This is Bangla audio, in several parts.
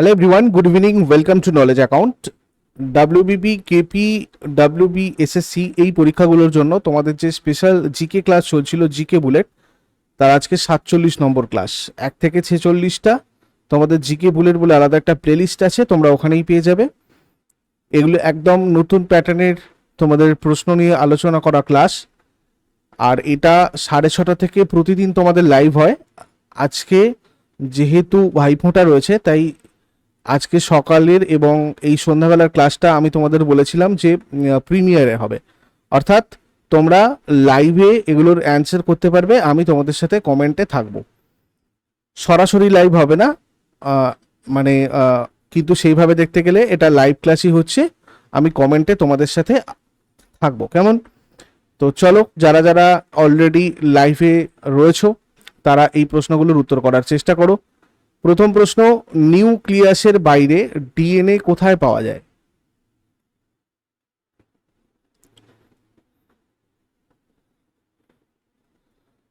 Hello everyone good evening welcome to knowledge account WBP KP WB SSC এই পরীক্ষাগুলোর জন্য তোমাদের যে স্পেশাল জিকে ক্লাস চলছিল জিকে বুলেট তার আজকে সাতচল্লিশ নম্বর ক্লাস এক থেকে ছেচল্লিশটা তোমাদের জিকে বুলেট বলে আলাদা একটা প্লেলিস্ট আছে, তোমরা ওখানেই পেয়ে যাবে। এগুলো একদম নতুন প্যাটার্নের তোমাদের প্রশ্ন নিয়ে আলোচনা করা ক্লাস আর এটা সাড়ে ছটা থেকে প্রতিদিন তোমাদের লাইভ হয়। আজকে যেহেতু ভাইফোঁটা রয়েছে, তাই আজকে সকালের এবং এই সন্ধ্যাবেলার ক্লাসটা আমি তোমাদের বলেছিলাম যে প্রিমিয়ারে হবে। অর্থাৎ তোমরা লাইভে এগুলোর অ্যান্সার করতে পারবে, আমি তোমাদের সাথে কমেন্টে থাকব। সরাসরি লাইভ হবে না মানে কিন্তু সেইভাবে দেখতে গেলে এটা লাইভ ক্লাসই হচ্ছে, আমি কমেন্টে তোমাদের সাথে থাকব। কেমন? তো চলো, যারা যারা অলরেডি লাইভে রয়েছো, তারা এই প্রশ্নগুলোর উত্তর করার চেষ্টা করো। প্রথম প্রশ্ন, নিউক্লিয়াসের বাইরে ডিএনএ কোথায় পাওয়া যায়?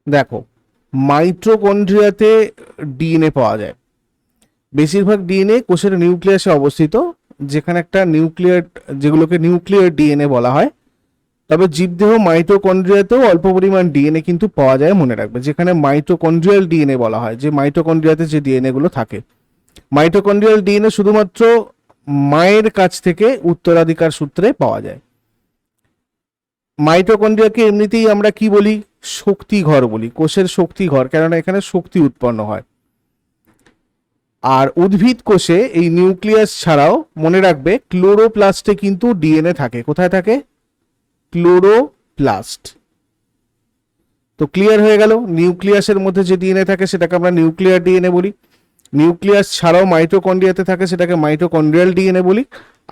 দেখো মাইট্রোকন্ড্রিয়াতে ডিএনএ পাওয়া যায়। বেশিরভাগ ডিএনএ কোষের নিউক্লিয়াসে অবস্থিত, যেখানে একটা নিউক্লিয়ার, যেগুলোকে নিউক্লিয়ার ডিএনএ বলা হয়। তবে জীবদেহ মাইটোকন্ড্রিয়াতেও অল্প পরিমাণ ডিএনএ কিন্তু পাওয়া যায় মনে রাখবে যেখানে মাইটোকন্ড্রিয়াল ডিএনএ বলা হয়, যে মাইটোকন্ড্রিয়াতে যে ডিএনএ গুলো থাকে। মাইটোকন্ড্রিয়াল ডিএনএ শুধুমাত্র মায়ের কাছ থেকে উত্তরাধিকার সূত্রে পাওয়া যায়। মাইটোকন্ড্রিয়াকে এমনিতেই আমরা কি বলি? শক্তি ঘর বলি, কোষের শক্তি ঘর কেননা এখানে শক্তি উৎপন্ন হয়। আর উদ্ভিদ কোষে এই নিউক্লিয়াস ছাড়াও মনে রাখবে, ক্লোরোপ্লাস্টে কিন্তু ডিএনএ থাকে। কোথায় থাকে? ক্লোরোপ্লাস্ট। তো ক্লিয়ার হয়ে গেল? নিউক্লিয়াসের মধ্যে যে ডিএনএ থাকে সেটাকে আমরা নিউক্লিয়ার ডিএনএ বলি। নিউক্লিয়াস ছাড়াও মাইটোকন্ড্রিয়াতে থাকে সেটাকে মাইটোকন্ড্রিয়াল ডিএনএ বলি।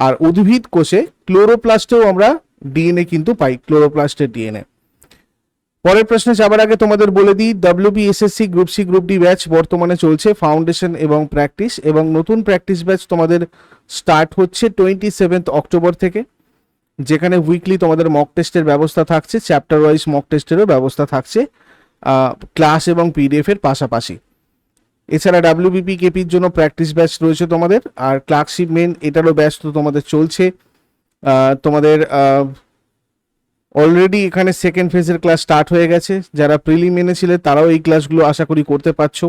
আর উদ্ভিদ কোষে ক্লোরোপ্লাস্টেও আমরা ডিএনএ কিন্তু পাই, ক্লোরোপ্লাস্টের ডিএনএ। পরের প্রশ্নে যাবার আগে তোমাদের বলে দিই WB SSC group C group D batch বর্তমানে চলছে ফাউন্ডেশন এবং প্র্যাকটিস এবং নতুন প্র্যাকটিস ব্যাচ তোমাদের স্টার্ট হচ্ছে টোয়েন্টি সেভেন্থ অক্টোবর থেকে। যেখানে উইকলি তোমাদের মক টেস্টের ব্যবস্থা থাকছে চ্যাপ্টার ওয়াইজ মক টেস্টেরও ব্যবস্থা থাকছে ক্লাস এবং পিডিএফ এর পাশাপাশি। এছাড়া ডাব্লিউবিপি কেপির জন্য প্র্যাকটিস ব্যাচ রয়েছে তোমাদের, আর ক্লার্কশিপ মেন এটারও ব্যাচ তো তোমাদের চলছে। তোমাদের অলরেডি এখানে সেকেন্ড ফেজের ক্লাস স্টার্ট হয়ে গেছে। যারা প্রিলিম এনেছিলে তারাও এই ক্লাসগুলো আশা করি করতে পারছ।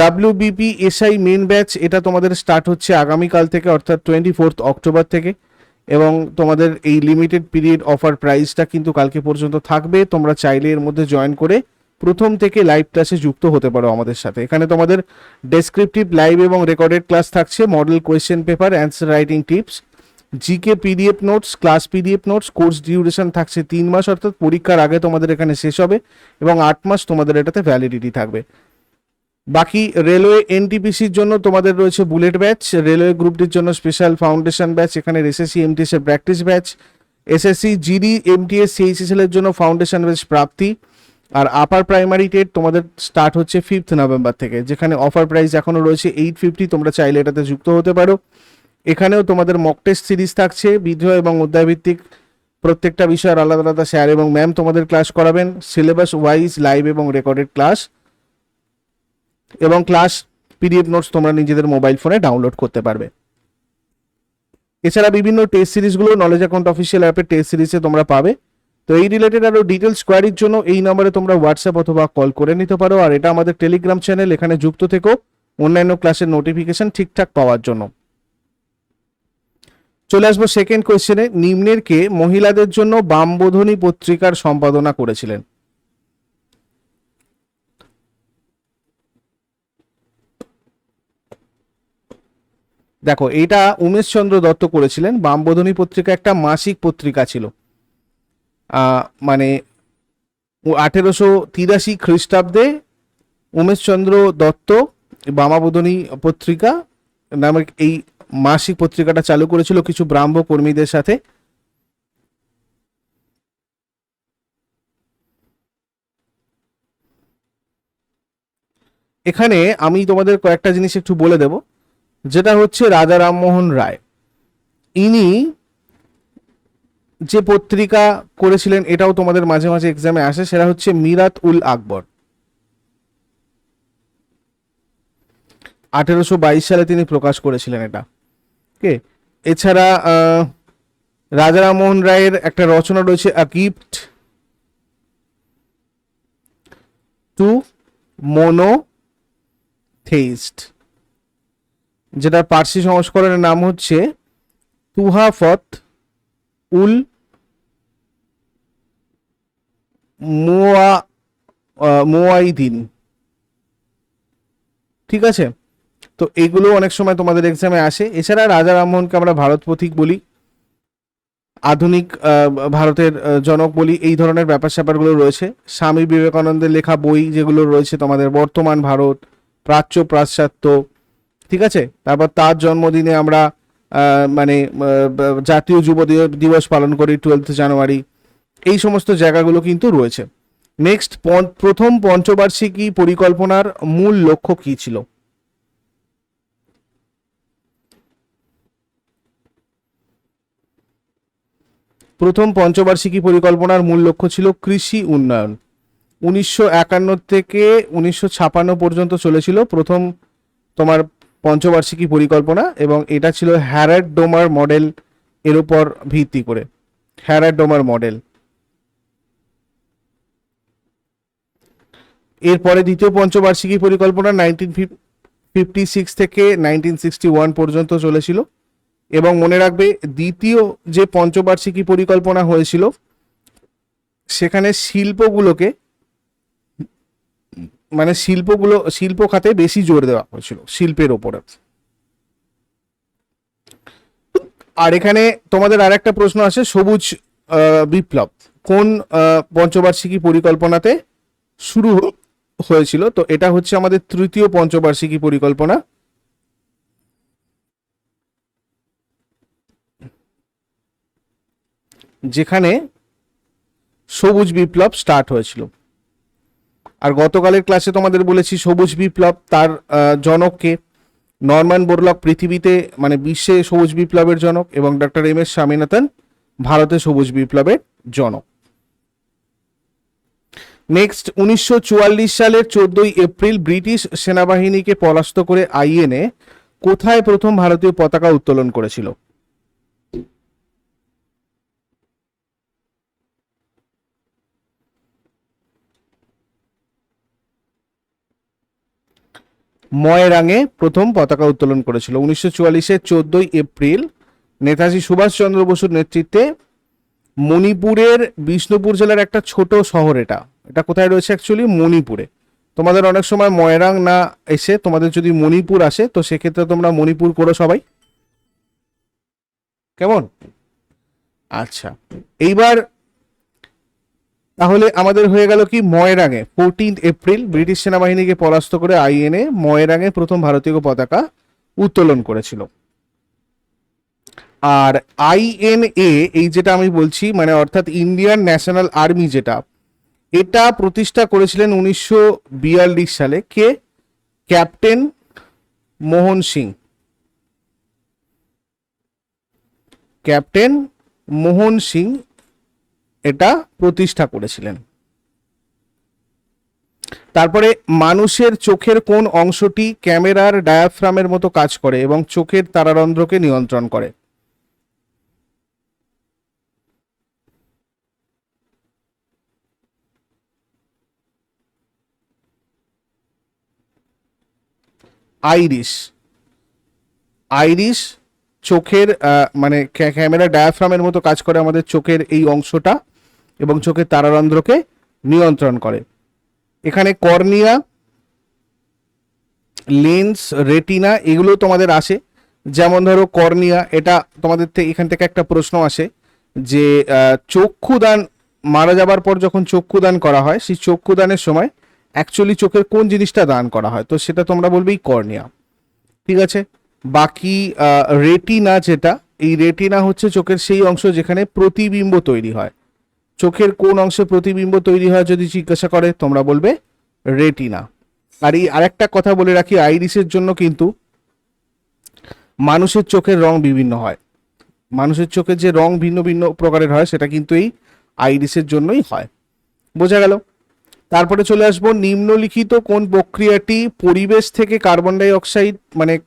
ডাব্লিউবিপি এসআই মেন ব্যাচ এটা তোমাদের স্টার্ট হচ্ছে আগামীকাল থেকে, অর্থাৎ টোয়েন্টি ফোর্থ অক্টোবর থেকে। এবং তোমাদের এই লিমিটেড পিরিয়ড অফার প্রাইসটা কিন্তু কালকে পর্যন্ত থাকবে। তোমরা চাইলে এর মধ্যে জয়েন করে প্রথম থেকে লাইভ ক্লাসে যুক্ত হতে পারো আমাদের সাথে। এখানে তোমাদের ডেসক্রিপটিভ লাইভ এবং রেকর্ডেড ক্লাস থাকছে model question paper answer writing tips GK PDF notes class PDF notes course duration থাকছে তিন মাস, অর্থাৎ পরীক্ষার আগে তোমাদের এখানে শেষ হবে এবং আট মাস তোমাদের এটাতে ভ্যালিডিটি থাকবে। বাকি রেলওয়ে এনটিপিসির জন্য তোমাদের রয়েছে বুলেট ব্যাচ, রেলওয়ে গ্রুপটির জন্য স্পেশাল ফাউন্ডেশন ব্যাচ, এখানে এসএসসি এমটিএস এর practice batch SSC GD MTS CHSL এর জন্য ফাউন্ডেশন ব্যাচ প্রাপ্তি, আর আপার প্রাইমারি টেট তোমাদের স্টার্ট হচ্ছে ফিফথ নভেম্বর থেকে, যেখানে অফার প্রাইস এখনও রয়েছে এইট ফিফটি তোমরা চাইলে এটাতে যুক্ত হতে পারো। এখানেও তোমাদের মক টেস্ট সিরিজ থাকছে বিধেয় এবং অধ্যায়ভিত্তিক প্রত্যেকটা বিষয়ের আলাদা আলাদা স্যার এবং ম্যাম তোমাদের ক্লাস করাবেন সিলেবাস ওয়াইজ লাইভ এবং রেকর্ডেড ক্লাস এবং ক্লাস পিডিএফ নোটস তোমরা নিজেদের মোবাইল ফোনে ডাউনলোড করতে পারবে। এছাড়া বিভিন্ন টেস্ট সিরিজগুলো নলেজ অ্যাকাউন্ট অফিসিয়াল অ্যাপের টেস্ট সিরিজে তোমরা পাবে। তো এই রিলেটেড আরও ডিটেলস কোয়ারির জন্য এই নম্বরে তোমরা হোয়াটসঅ্যাপ অথবা কল করে নিতে পারো। আর এটা আমাদের টেলিগ্রাম চ্যানেল এখানে যুক্ত থেকো। অন্যান্য ক্লাসের নোটিফিকেশন ঠিকঠাক পাওয়ার জন্য। চলে আসব সেকেন্ড কোয়েশ্চেনে নিম্নের কে মহিলাদের জন্য বামবোধনী পত্রিকার সম্পাদনা করেছিলেন? দেখো এইটা উমেশচন্দ্র দত্ত করেছিলেন। বামবোধনী পত্রিকা একটা মাসিক পত্রিকা ছিল। মানে আঠেরোশো তিরাশি খ্রিস্টাব্দে উমেশচন্দ্র দত্ত বামাবোধনী পত্রিকা নামে এই মাসিক পত্রিকাটা চালু করেছিল কিছু ব্রাহ্ম কর্মীদের সাথে। এখানে আমি তোমাদের কয়েকটা জিনিস একটু বলে দেব। যেটা হচ্ছে রাজা রামমোহন রায়। ইনি যে পত্রিকা করেছিলেন, এটাও তোমাদের মাঝে মাঝে এক্সামে আসে, সেটা হচ্ছে মিরাত উল আকবর। আঠেরোশো বাইশ সালে তিনি প্রকাশ করেছিলেন এটা। ওকে? এছাড়া রাজা রামমোহন রায়ের একটা রচনা রয়েছে a gift to monotheist যেটা পার্সি সংস্করণের নাম হচ্ছে তুহাফত উল মোয়া মোয়াইদিন ঠিক আছে? তো এগুলো অনেক সময় তোমাদের এক্সামে আসে। এছাড়া রাজা রামমোহনকে আমরা ভারত পথিক বলি, আধুনিক ভারতের জনক বলি, এই ধরনের ব্যাপার স্যাপারগুলো রয়েছে। স্বামী বিবেকানন্দের লেখা বই যেগুলো রয়েছে তোমাদের বর্তমান ভারত প্রাচ্য পাশ্চাত্য ঠিক আছে? তারপর তার জন্মদিনে আমরা মানে জাতীয় যুব দিবস পালন করি টুয়েলথ জানুয়ারি এই সমস্ত জায়গাগুলো কিন্তু রয়েছে। নেক্সট প্রথম পঞ্চবার্ষিকী পরিকল্পনার মূল লক্ষ্য কি ছিল? প্রথম পঞ্চবার্ষিকী পরিকল্পনার মূল লক্ষ্য ছিল কৃষি উন্নয়ন। উনিশশো একান্ন থেকে উনিশশো পর্যন্ত চলেছিল। প্রথম তোমার পঞ্চবার্ষিকী পরিকল্পনা এবং এটা ছিল হ্যারাড ডোমার মডেল এর উপর ভিত্তি করে। Harrod Domar model. এরপরে দ্বিতীয় পঞ্চবার্ষিকী পরিকল্পনা নাইনটিন ফিফটি সিক্স থেকে নাইনটিন সিক্সটি ওয়ান পর্যন্ত চলেছিল এবং মনে রাখবে দ্বিতীয় যে পঞ্চবার্ষিকী পরিকল্পনা হয়েছিল, সেখানে শিল্পগুলোকে মানে শিল্পগুলো, শিল্প খাতে বেশি জোর দেওয়া হয়েছিল, শিল্পের ওপরে। আর এখানে তোমাদের আর একটা প্রশ্ন আছে সবুজ বিপ্লব। কোন পঞ্চবার্ষিকী পরিকল্পনাতে শুরু হয়েছিল? তো এটা হচ্ছে আমাদের তৃতীয় পঞ্চবার্ষিকী পরিকল্পনা। যেখানে সবুজ বিপ্লব স্টার্ট হয়েছিল। আর গতকালের ক্লাসে তোমাদের বলেছি সবুজ বিপ্লব, তার জনককে। নরম্যান বোরলক পৃথিবীতে মানে বিশ্বে সবুজ বিপ্লবের জনক এবং ডক্টর এম এস স্বামীনাথন ভারতে সবুজ বিপ্লবের জনক। নেক্সট, উনিশশো চুয়াল্লিশ সালের চোদ্দই এপ্রিল ব্রিটিশ সেনাবাহিনীকে পরাস্ত করে আইএনএ কোথায় প্রথম ভারতীয় পতাকা উত্তোলন করেছিল? ময়রাঙে প্রথম পতাকা উত্তোলন করেছিল। উনিশশো চুয়াল্লিশের চোদ্দই এপ্রিল নেতাজি সুভাষচন্দ্র বসুর নেতৃত্বে মণিপুরের বিষ্ণুপুর জেলার একটা ছোট শহর এটা। এটা কোথায় রয়েছে অ্যাকচুয়ালি মণিপুরে। তোমাদের অনেক সময় ময়রাং না এসে তোমাদের যদি মণিপুর আসে, তো সেক্ষেত্রে তোমরা মণিপুর করো সবাই। কেমন? আচ্ছা। এইবার তাহলে আমাদের হয়ে গেল কি? ময়রাঙে। ফোরটিন এপ্রিল ব্রিটিশ সেনাবাহিনীকে পরাস্ত করে আইএনএ ময়রাঙে প্রথম ভারতীয় পতাকা উত্তোলন করেছিল। আর আইএনএ, এই যেটা আমি বলছি মানে অর্থাৎ ইন্ডিয়ান ন্যাশনাল আর্মি যেটা, এটা প্রতিষ্ঠা করেছিলেন উনিশশো বিয়াল্লিশ সালে কে? ক্যাপ্টেন মোহন সিং। ক্যাপ্টেন মোহন সিং এটা প্রতিষ্ঠা করেছিলেন। তারপরে মানুষের চোখের কোন অংশটি ক্যামেরার ডায়াফ্রামের মতো কাজ করে এবং চোখের তারারন্ধ্রকে নিয়ন্ত্রণ করে। আইরিশ। আইরিশ চোখের মানে ক্যা- ক্যামেরা ডায়াফ্রামের মতো কাজ করে আমাদের চোখের এই অংশটা এবং চোখের তারারন্ধ্রকে নিয়ন্ত্রণ করে। এখানে কর্নিয়া, লেন্স, রেটিনা এগুলো তোমাদের আসে। যেমন ধরো কর্নিয়া, এটা তোমাদের থেকে এখান থেকে একটা প্রশ্ন আসে যে চক্ষুদান মারা যাবার পর যখন চক্ষুদান করা হয়, সেই চক্ষুদানের সময় অ্যাকচুয়ালি চোখের কোন জিনিসটা দান করা হয়? তো সেটা তোমরা বলবেই কর্নিয়া। ঠিক আছে? বাকি রেটিনা যেটা, এই রেটিনা হচ্ছে চোখের সেই অংশ যেখানে প্রতিবিম্ব তৈরি হয়। চোখের কোন অংশে প্রতিবিম্ব তৈরি হয় যদি জিজ্ঞাসা করে, তোমরা বলবে রেটিনা। আর এই আরেকটা কথা বলে রাখি আইরিসের জন্য কিন্তু মানুষের চোখের রং বিভিন্ন হয়। মানুষের চোখের যে রং ভিন্ন ভিন্ন প্রকারের হয়, সেটা কিন্তু এই আইরিসের জন্যই হয়। বোঝা গেল? তারপরে চলে আসব, নিম্নলিখিত কোন প্রক্রিয়াটি পরিবেশ থেকে কার্বন ডাই অক্সাইড মানে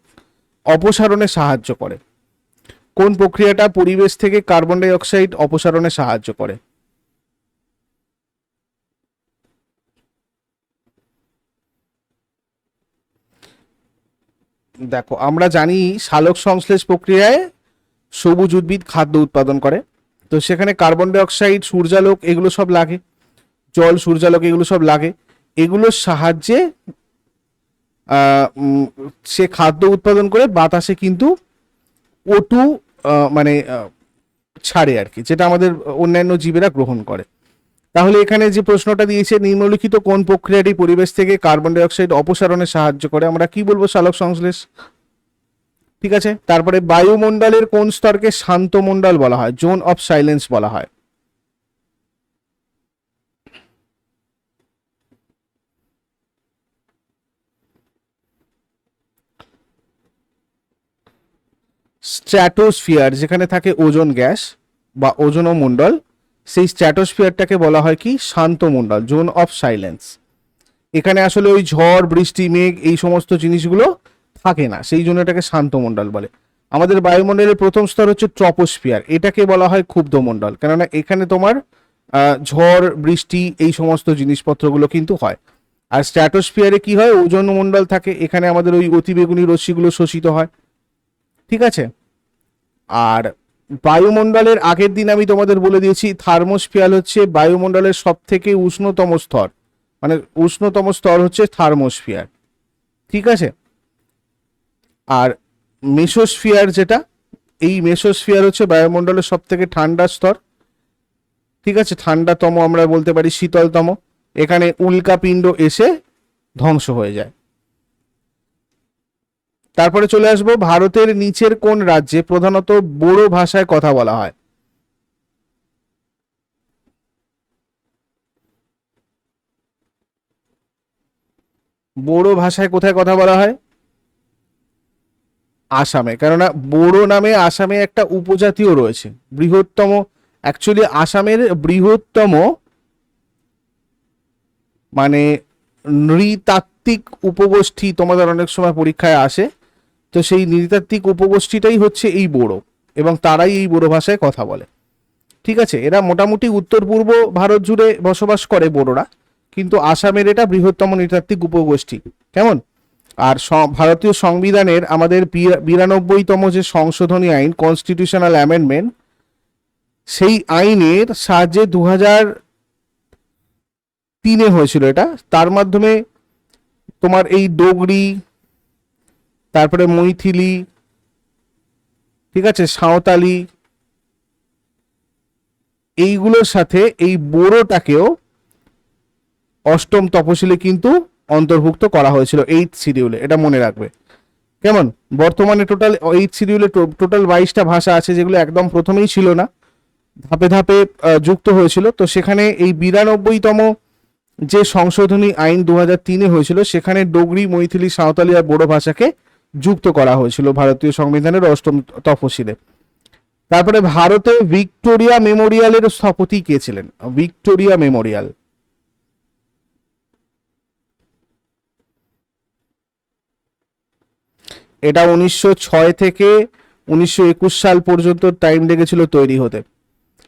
অপসারণে সাহায্য করে? কোন প্রক্রিয়াটা পরিবেশ থেকে কার্বন ডাই অক্সাইড অপসারণে সাহায্য করে? দেখো, আমরা জানি সালোক সংশ্লেষ প্রক্রিয়ায় সবুজ উদ্ভিদ খাদ্য উৎপাদন করে। তো সেখানে কার্বন ডাইঅক্সাইড, সূর্যালোক, এগুলো সব লাগে। জল, সূর্যালোক, এগুলো সব লাগে। এগুলোর সাহায্যে সে খাদ্য উৎপাদন করে, বাতাসে কিন্তু ওটু মানে ছাড়ে আর কি, যেটা আমাদের অন্যান্য জীবেরা গ্রহণ করে। তাহলে এখানে যে প্রশ্নটা দিয়েছে, নিম্নলিখিত কোন প্রক্রিয়াটি পরিবেশ থেকে কার্বন ডাইঅক্সাইড অপসারণে সাহায্য করে? আমরা কি বলব সালোক সংশ্লেষ? ঠিক আছে? তারপরে বায়ুমণ্ডলের কোন স্তরকে শান্ত মণ্ডল বলা হয়? জোন অফ সাইলেন্স বলা হয়। স্ট্র্যাটোস্ফিয়ার, যেখানে থাকে ওজোন গ্যাস বা ওজোন মণ্ডল সেই স্ট্র্যাটোস্ফিয়ারটাকে বলা হয় কি? শান্ত মণ্ডল জোন অফ সাইলেন্স। এখানে আসলে ওই ঝড়, বৃষ্টি, মেঘ এই সমস্ত জিনিসগুলো থাকে না। সেই জন্য এটাকে শান্ত মণ্ডল বলে। আমাদের বায়ুমণ্ডলের প্রথম স্তর হচ্ছে ট্রপোস্ফিয়ার। এটাকে বলা হয় ক্ষুব্ধ মণ্ডল কেননা এখানে তোমার ঝড়, বৃষ্টি এই সমস্ত জিনিসপত্রগুলো কিন্তু হয়। আর স্ট্র্যাটোস্ফিয়ারে কি হয়? ওজোন মণ্ডল থাকে। এখানে আমাদের ওই অতিবেগুনি রশ্মিগুলো শোষিত হয়। ঠিক আছে? আর বায়ুমণ্ডলের আগের দিন আমি তোমাদের বলে দিয়েছি, থার্মোস্ফিয়ার হচ্ছে বায়ুমণ্ডলের সব থেকে উষ্ণতম স্তর। মানে উষ্ণতম স্তর হচ্ছে থার্মোস্ফিয়ার। ঠিক আছে? আর মেসোস্ফিয়ার যেটা, এই মেসোস্ফিয়ার হচ্ছে বায়ুমণ্ডলের সব থেকে ঠান্ডা স্তর। ঠিক আছে? ঠান্ডাতম আমরা বলতে পারি, শীতলতম। এখানে উল্কাপিণ্ড এসে ধ্বংস হয়ে যায়। তারপরে চলে আসব ভারতের নিচের কোন রাজ্যে প্রধানত বোড়ো ভাষায় কথা বলা হয়? বোড়ো ভাষায় কোথায় কথা বলা হয়? আসামে। কেননা বোড়ো নামে আসামে একটা উপজাতিও রয়েছে। বৃহত্তম অ্যাকচুয়ালি আসামের বৃহত্তম মানে নৃতাত্ত্বিক উপগোষ্ঠী তোমাদের অনেক সময় পরীক্ষায় আসে। তো সেই নৃতাত্ত্বিক উপগোষ্ঠীটাই হচ্ছে এই বোড়ো, এবং তারাই এই বোড়ো ভাষায় কথা বলে। ঠিক আছে, এরা মোটামুটি উত্তর পূর্ব ভারত জুড়ে বসবাস করে বোড়োরা, কিন্তু আসামের এটা বৃহত্তম নৃতাত্ত্বিক উপগোষ্ঠী। কেমন? আর ভারতীয় সংবিধানের আমাদের বিরা- বিরানব্বইতম যে সংশোধনী আইন কনস্টিটিউশনাল অ্যামেন্ডমেন্ট সেই আইনের সাহায্যে দু হাজার তিনে হয়েছিল এটা। তার মাধ্যমে তোমার এই ডোগরি তারপরে মৈথিলি, ঠিক আছে, সাঁওতালি, এইগুলোর সাথে এই বোরোটাকেও অষ্টম তপশিলে কিন্তু অন্তর্ভুক্ত করা হয়েছিল এইট শিডিউলে এটা মনে রাখবে। কেমন? বর্তমানে টোটাল এইট শিডিউলে টোটাল বাইশটা ভাষা আছে যেগুলো একদম প্রথমেই ছিল না, ধাপে ধাপে যুক্ত হয়েছিল। তো সেখানে এই বিরানব্বইতম যে সংশোধনী আইন দু তিনে হয়েছিল, সেখানে ডোগরি, মৈথিলি, সাঁওতালি আর বোড়ো ভাষাকে যুক্ত করা হয়েছিল ভারতীয় সংবিধানের অষ্টম তফসিলে। তারপরে ভারতে ভিক্টোরিয়া মেমোরিয়ালের স্থপতি কে ছিলেন? Victoria memorial. এটা উনিশশো ছয় থেকে উনিশশো একুশ সাল পর্যন্ত টাইম লেগেছিল তৈরি হতে।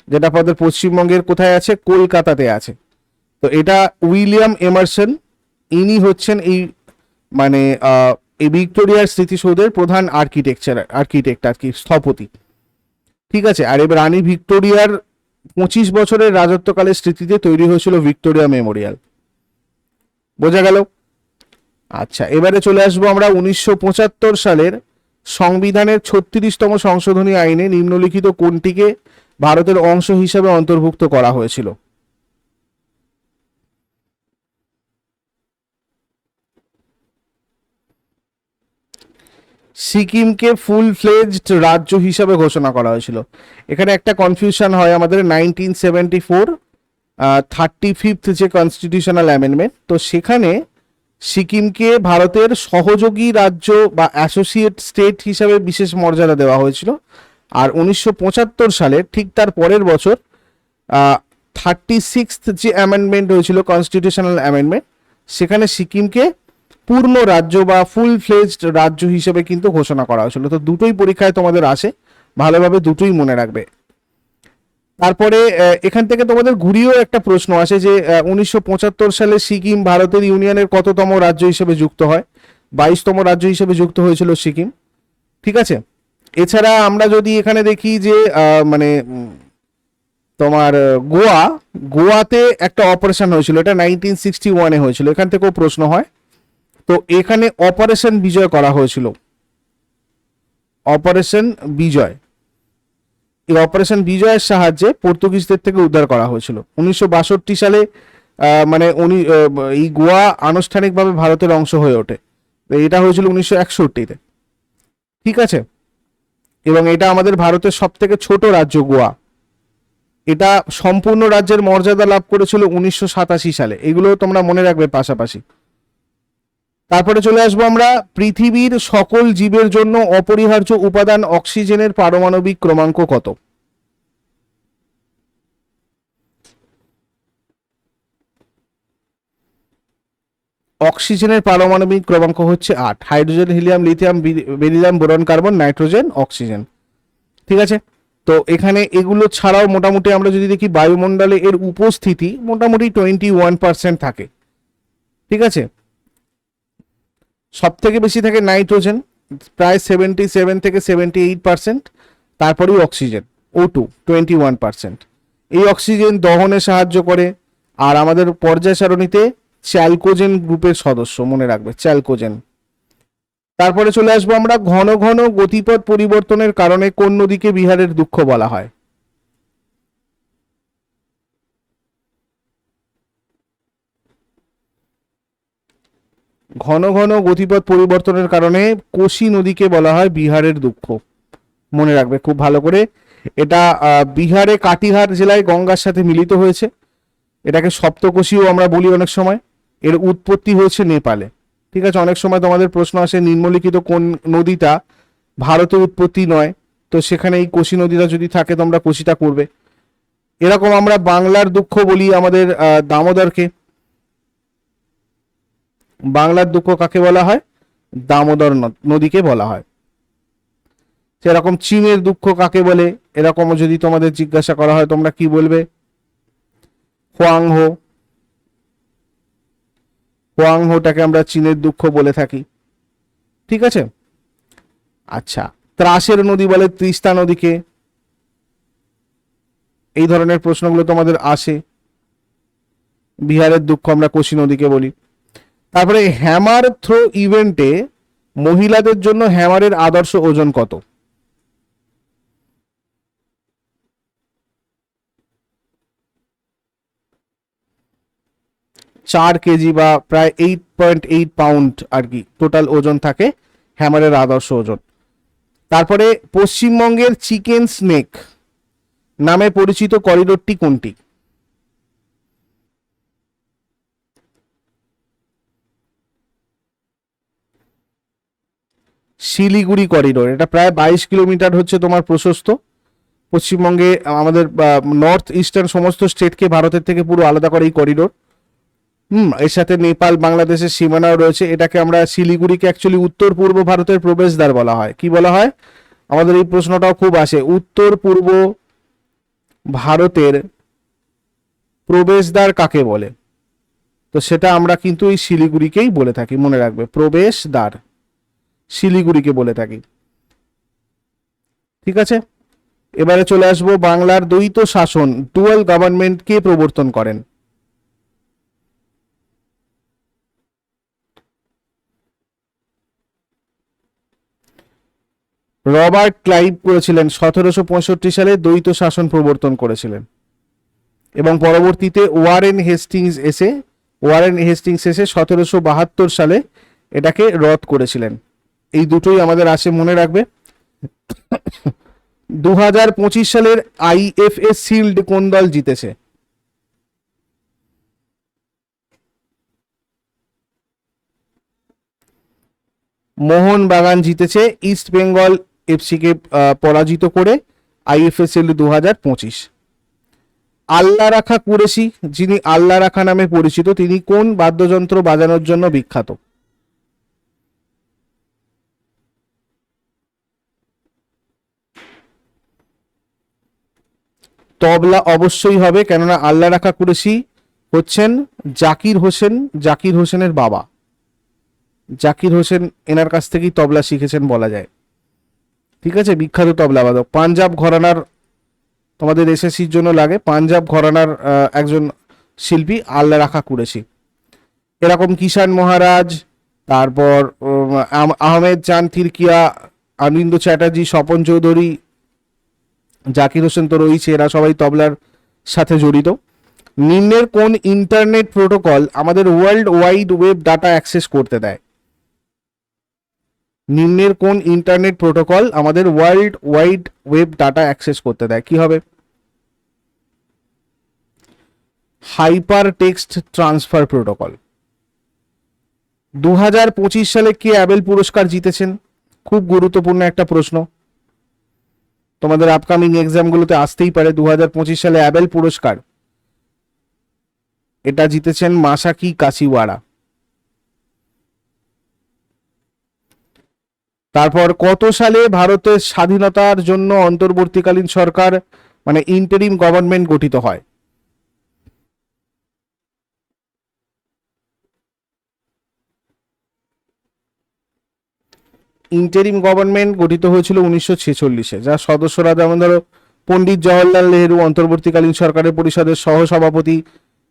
যেটা আমাদের পশ্চিমবঙ্গের কোথায় আছে? কলকাতাতে আছে। তো এটা উইলিয়াম এমারসন, ইনি হচ্ছেন এই মানে এই ভিক্টোরিয়ার স্মৃতিসৌধের প্রধান আর্কিটেকচার আর্কিটেক্ট আর কি? স্থপতি। ঠিক আছে, আর এবার রানী ভিক্টোরিয়ার পঁচিশ বছরের রাজত্বকালের স্মৃতিতে তৈরি হয়েছিল ভিক্টোরিয়া মেমোরিয়াল। বোঝা গেল? আচ্ছা এবারে চলে আসব আমরা উনিশশো পঁচাত্তর সালের সংবিধানের ছত্রিশতম সংশোধনী আইনে নিম্নলিখিত কোনটিকে ভারতের অংশ হিসেবে অন্তর্ভুক্ত করা হয়েছিল? সিকিমকে ফুল ফ্লেজড রাজ্য হিসাবে ঘোষণা করা হয়েছিল। এখানে একটা কনফিউশন হয় আমাদের nineteen seventy four thirty fifth যে কনস্টিটিউশনাল অ্যামেন্ডমেন্ট তো সেখানে সিকিমকে ভারতের সহযোগী রাজ্য বা অ্যাসোসিয়েট স্টেট হিসাবে বিশেষ মর্যাদা দেওয়া হয়েছিল। আর উনিশশো পঁচাত্তর সালে ঠিক তার পরের বছর থার্টি সিক্স যে অ্যামেন্ডমেন্ট হয়েছিল কনস্টিটিউশনাল অ্যামেন্ডমেন্ট সেখানে সিকিমকে পূর্ণ রাজ্য বা ফুল ফ্লেজড রাজ্য হিসেবে কিন্তু ঘোষণা করা হয়েছিল। তো দুটোই পরীক্ষায় তোমাদের আসে, ভালোভাবে দুটোই মনে রাখবে। তারপরে এখান থেকে তোমাদের ঘুরিয়েও একটা প্রশ্ন আসে যে উনিশশো পঁচাত্তর সালে সিকিম ভারতের ইউনিয়নের কততম রাজ্য হিসেবে যুক্ত হয়? বাইশতম রাজ্য হিসেবে যুক্ত হয়েছিল সিকিম। ঠিক আছে? এছাড়া আমরা যদি এখানে দেখি যে মানে তোমার গোয়া, গোয়াতে একটা অপারেশন হয়েছিল। এটা নাইনটিন সিক্সটি ওয়ানে হয়েছিল। এখান থেকেও প্রশ্ন হয়। তো এখানে অপারেশন বিজয় করা হয়েছিল। অপারেশন বিজয়। এই অপারেশন বিজয়ের সাহায্যে পর্তুগিজদের থেকে উদ্ধার করা হয়েছিল। উনিশশো বাষট্টি সালে মানে উনি এই গোয়া আনুষ্ঠানিকভাবে ভারতের অংশ হয়ে ওঠে। এটা হয়েছিল উনিশশো একষট্টিতে। ঠিক আছে? এবং এটা আমাদের ভারতের সব থেকে ছোট রাজ্য গোয়া। এটা সম্পূর্ণ রাজ্যের মর্যাদা লাভ করেছিল উনিশশো সাতাশি সালে। এগুলো তোমরা মনে রাখবে পাশাপাশি। তারপরে চলে আসব আমরা পৃথিবীর সকল জীবের জন্য অপরিহার্য উপাদান অক্সিজেনের পারমাণবিক ক্রমাঙ্ক কত? অক্সিজেনের পারমাণবিক ক্রমাঙ্ক হচ্ছে আট। Hydrogen, helium, lithium beryllium, boron, carbon, nitrogen, oxygen. ঠিক আছে? তো এখানে এগুলো ছাড়াও মোটামুটি আমরা যদি দেখি বায়ুমণ্ডলে এর উপস্থিতি মোটামুটি টোয়েন্টি ওয়ান পার্সেন্ট থাকে। ঠিক আছে? সব থেকে বেশি থাকে নাইট্রোজেন, প্রায় সেভেন্টি সেভেন থেকে সেভেন্টি এইট পার্সেন্ট তারপরেই oxygen O two twenty one percent এই অক্সিজেন দহনে সাহায্য করে, আর আমাদের পর্যায় সারণীতে চ্যালকোজেন গ্রুপের সদস্য, মনে রাখবে, চ্যালকোজেন। তারপরে চলে আসব আমরা ঘন ঘন গতিপথ পরিবর্তনের কারণে কোন নদীকে বিহারের দুঃখ বলা হয়। ঘন ঘন গতিপথ পরিবর্তনের কারণে কোশি নদীকে বলা হয় বিহারের দুঃখ। মনে রাখবে, খুব ভালো করে। এটা বিহারে কাটিহার জেলায় গঙ্গার সাথে মিলিত হয়েছে। এটাকে সপ্তকোশীও আমরা বলি অনেক সময়। এর উৎপত্তি হয়েছে নেপালে। ঠিক আছে, অনেক সময় তোমাদের প্রশ্ন আসে, নিম্নলিখিত কোন নদীটা ভারতে উৎপত্তি নয়? তো সেখানে এই কোশি নদীটা যদি থাকে, তোমরা কোশিটা করবে। এরকম আমরা বাংলার দুঃখ বলি আমাদের দামোদরকে। বাংলার দুঃখ কাকে বলা হয়? দামোদর নদ- নদীকে বলা হয়। সেরকম চীনের দুঃখ কাকে বলে? এরকমও যদি তোমাদের জিজ্ঞাসা করা হয়, তোমরা কি বলবে? হোয়াংহো। হোয়াংহোটাকে আমরা চীনের দুঃখ বলে থাকি। ঠিক আছে? আচ্ছা ত্রাসের নদী বলে তিস্তা নদীকে। এই ধরনের প্রশ্নগুলো তোমাদের আসে। বিহারের দুঃখ আমরা কোশি নদীকে বলি। তারপরে হ্যামার থ্রো ইভেন্টে মহিলাদের জন্য হ্যামারের আদর্শ ওজন কত? চার কেজি বা প্রায় এইট পয়েন্ট এইট পাউন্ড আর কি টোটাল ওজন থাকে হ্যামারের আদর্শ ওজন। তারপরে পশ্চিমবঙ্গের চিকেন স্নেক নামে পরিচিত করিডোরটি কোনটি? শিলিগুড়ি করিডোর এটা প্রায় বাইশ কিলোমিটার হচ্ছে তোমার প্রশস্ত। পশ্চিমবঙ্গে আমাদের নর্থ ইস্টার্ন সমস্ত স্টেটকে ভারতের থেকে পুরো আলাদা করে এই করিডোর হুম, এর সাথে নেপাল, বাংলাদেশের সীমানাও রয়েছে। এটাকে আমরা শিলিগুড়িকে অ্যাকচুয়ালি উত্তর পূর্ব ভারতের প্রবেশদ্বার বলা হয়। কি বলা হয়? আমাদের এই প্রশ্নটাও খুব আসে। উত্তর পূর্ব ভারতের প্রবেশদ্বার কাকে বলে? তো সেটা আমরা কিন্তু এই শিলিগুড়িকেই বলে থাকি। মনে রাখবে, প্রবেশদ্বার। শিলিগুড়িকে বলে থাকি। ঠিক আছে? এবারে চলে আসব বাংলার দ্বৈত শাসন ডুয়াল গভর্নমেন্ট কে প্রবর্তন করেন। রবার্ট ক্লাইভ করেছিলেন সতেরোশো পঁয়ষট্টি সালে দ্বৈত শাসন প্রবর্তন করেছিলেন। এবং পরবর্তীতে ওয়ারেন হেস্টিংস এসে, ওয়ারেন হেস্টিংস এসে সতেরোশো বাহাত্তর সালে এটাকে রদ করেছিলেন। এই দুটোই আমাদের আসে মনে রাখবে। দু হাজার পঁচিশ সালের আইএফএস শিল্ড কোন দল জিতেছে? মোহন বাগান জিতেছে, ইস্ট বেঙ্গল এফসিকে পরাজিত করে আইএফএস শিল্ড দু হাজার পঁচিশ। আল্লা রাখা কুরেশি, যিনি আল্লাহ রাখা নামে পরিচিত, তিনি কোন বাদ্যযন্ত্র বাজানোর জন্য বিখ্যাত? তবলা অবশ্যই হবে, কেননা আল্লাহ রাখা কুরেশি হচ্ছেন জাকির হোসেন, জাকির হোসেনের বাবা। জাকির হোসেন এনার কাছ থেকেই তবলা শিখেছেন বলা যায়। ঠিক আছে? বিখ্যাত তবলা বাদক। পাঞ্জাব ঘরানার তোমাদের এসএসসির জন্য লাগে। পাঞ্জাব ঘরানার একজন শিল্পী, আল্লাহ রাখা কুরেশি। এরকম কিষান মহারাজ, তারপর আহমেদ চান তিরকিয়া অনিন্দ চ্যাটার্জি, স্বপন চৌধুরী জাকির হোসেন তো রয়েছে, এরা সবাই তবলার সাথে জড়িত। নিম্নের কোন ইন্টারনেট প্রোটোকল আমাদের world wide web data access করতে দেয়? নিম্নের কোন ইন্টারনেট প্রোটোকল আমাদের world wide web data access করতে দেয়? কি হবে? হাইপার টেক্সট ট্রান্সফার প্রোটোকল দু হাজার পঁচিশ সালে কে অ্যাবেল পুরস্কার জিতেছেন? খুব গুরুত্বপূর্ণ একটা প্রশ্ন। তোমাদের আপকামিং এক্সামগুলোতে আসতেই পারে দু হাজার পঁচিশ সালে অ্যাবেল পুরস্কার। এটা জিতেছেন মাসাকি কাশিওয়ারা। তারপর কত সালে ভারতের স্বাধীনতার জন্য অন্তর্বর্তীকালীন সরকার মানে ইন্টারিম গভর্নমেন্ট গঠিত হয়? ইন্টারিম গভর্নমেন্ট গঠিত হয়েছিল উনিশশো ছেচল্লিশে যার সদস্যরা যেমন ধরো পণ্ডিত জওয়াহরলাল নেহরু অন্তর্বর্তীকালীন সরকারের পরিষদের সহসভাপতি,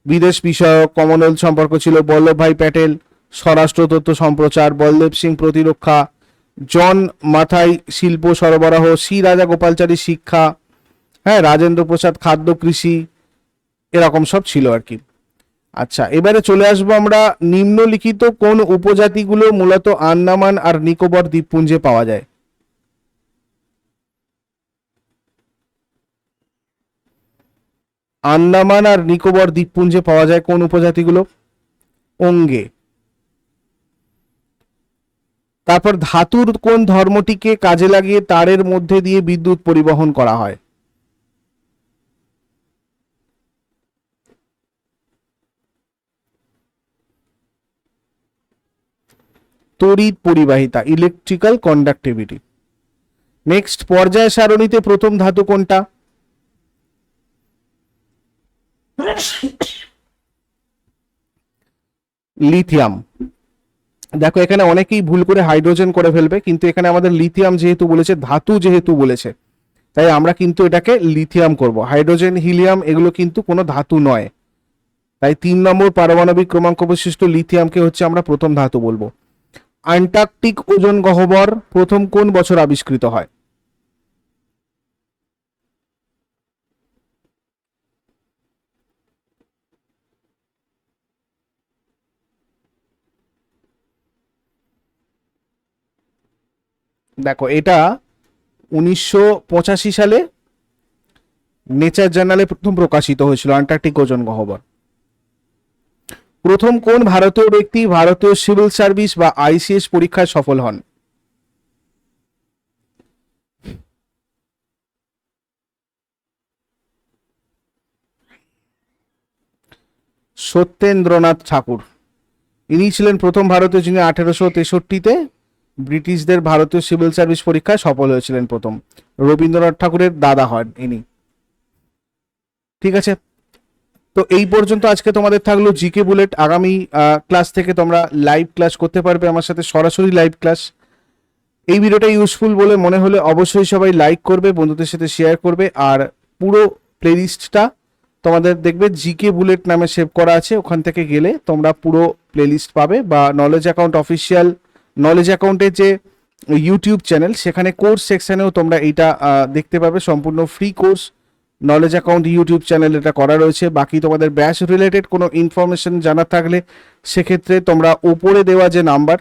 বিদেশ বিষয়ক কমনওয়েলথ সম্পর্ক ছিল, বল্লভভাই প্যাটেল, স্বরাষ্ট্র তথ্য সম্প্রচার বলদেব সিং প্রতিরক্ষা, জন মাথাই শিল্প সরবরাহ, সি রাজা গোপালচারী শিক্ষা হ্যাঁ রাজেন্দ্র প্রসাদ খাদ্য কৃষি, এরকম সব ছিল আর কি। আচ্ছা এবারে চলে আসব আমরা নিম্নলিখিত কোন উপজাতিগুলো মূলত আন্দামান আর নিকোবর দ্বীপপুঞ্জে পাওয়া যায়? আন্দামান আর নিকোবর দ্বীপপুঞ্জে পাওয়া যায় কোন উপজাতিগুলো? অঙ্গে তারপর ধাতুর কোন ধর্মটিকে কাজে লাগিয়ে তারের মধ্যে দিয়ে বিদ্যুৎ পরিবহন করা হয়? তড়িৎ পরিবাহিতা ইলেকট্রিক্যাল কন্ডাক্টিভিটি নেক্সট পর্যায় সারণীতে প্রথম ধাতু কোনটা? লিথিয়াম দেখো, এখানে অনেকেই ভুল করে হাইড্রোজেন করে ফেলবে, কিন্তু এখানে আমাদের লিথিয়াম যেহেতু বলেছে, ধাতু যেহেতু বলেছে, তাই আমরা কিন্তু এটাকে লিথিয়াম করব। হাইড্রোজেন হিলিয়াম এগুলো কিন্তু কোনো ধাতু নয়। তাই তিন নম্বর পারমাণবিক ক্রমাঙ্ক বিশিষ্ট লিথিয়ামকে হচ্ছে আমরা প্রথম ধাতু বলব। আন্টার্কটিক ওজন গহ্বর প্রথম কোন বছর আবিষ্কৃত হয়? দেখো, এটা উনিশশো পঁচাশি সালে নেচার জার্নালে প্রথম প্রকাশিত হয়েছিল আন্টার্কটিক ওজন গহ্বর। প্রথম কোন ভারতীয় ব্যক্তি ভারতীয় সিভিল সার্ভিস বা আইসিএস পরীক্ষায় সফল হন? সত্যেন্দ্রনাথ ঠাকুর। ইনি ছিলেন প্রথম ভারতীয় যিনি আঠেরোশো তেষট্টিতে ব্রিটিশদের ভারতীয় সিভিল সার্ভিস পরীক্ষায় সফল হয়েছিলেন প্রথম। রবীন্দ্রনাথ ঠাকুরের দাদা হন ইনি। ঠিক আছে? তো এই পর্যন্ত আজকে তোমাদের থাকল জিকে বুলেট আগামী ক্লাস থেকে তোমরা লাইভ ক্লাস করতে পারবে, আমার সাথে সরাসরি লাইভ ক্লাস এই ভিডিওটা ইউজফুল বলে মনে হলে অবশ্যই সবাই লাইক করবে, বন্ধুদের সাথে শেয়ার করবে, আর পুরো প্লেলিস্টটা তোমাদের দেখবে জিকে বুলেট নামে সেভ করা আছে, ওখান থেকে গেলে তোমরা পুরো প্লেলিস্ট পাবে, বা নলেজ অ্যাকাউন্ট অফিসিয়াল নলেজ অ্যাকাউন্টের যে ইউটিউব চ্যানেল সেখানে কোর্স সেকশানেও তোমরা এইটা দেখতে পাবে, সম্পূর্ণ free course knowledge account YouTube channel এটা করা রয়েছে। বাকি তোমাদের ব্যাচ রিলেটেড কোনো ইনফরমেশন জানার থাকলে সেক্ষেত্রে তোমরা ওপরে দেওয়া যে নাম্বার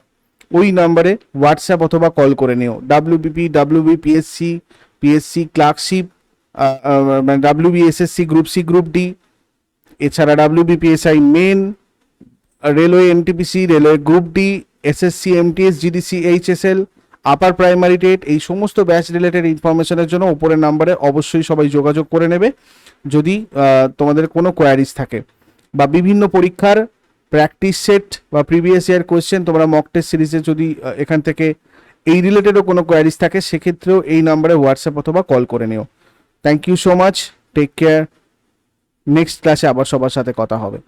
ওই নাম্বারে হোয়াটসঅ্যাপ অথবা কল করে নিও। WBP WB PSC PSC clerkship মানে WB SSC group C group D এছাড়া WBPSI main railway NTPC railway group D SSC MTS GDC HSL upper primary TET এই সমস্ত ব্যাচ রিলেটেড ইনফরমেশনের জন্য উপরের নাম্বারে অবশ্যই সবাই যোগাযোগ করে নেবে। যদি তোমাদের কোনো কোয়ারিজ থাকে বা বিভিন্ন পরীক্ষার প্র্যাকটিস সেট বা প্রিভিয়াস ইয়ার কোয়েশ্চেন তোমরা মক টেস্ট সিরিজে যদি এখান থেকে এই রিলেটেডও কোনো কোয়ারিজ থাকে, সেক্ষেত্রেও এই নাম্বারে হোয়াটসঅ্যাপ অথবা কল করে নিও। Thank you so much take care next ক্লাসে আবার সবার সাথে কথা হবে।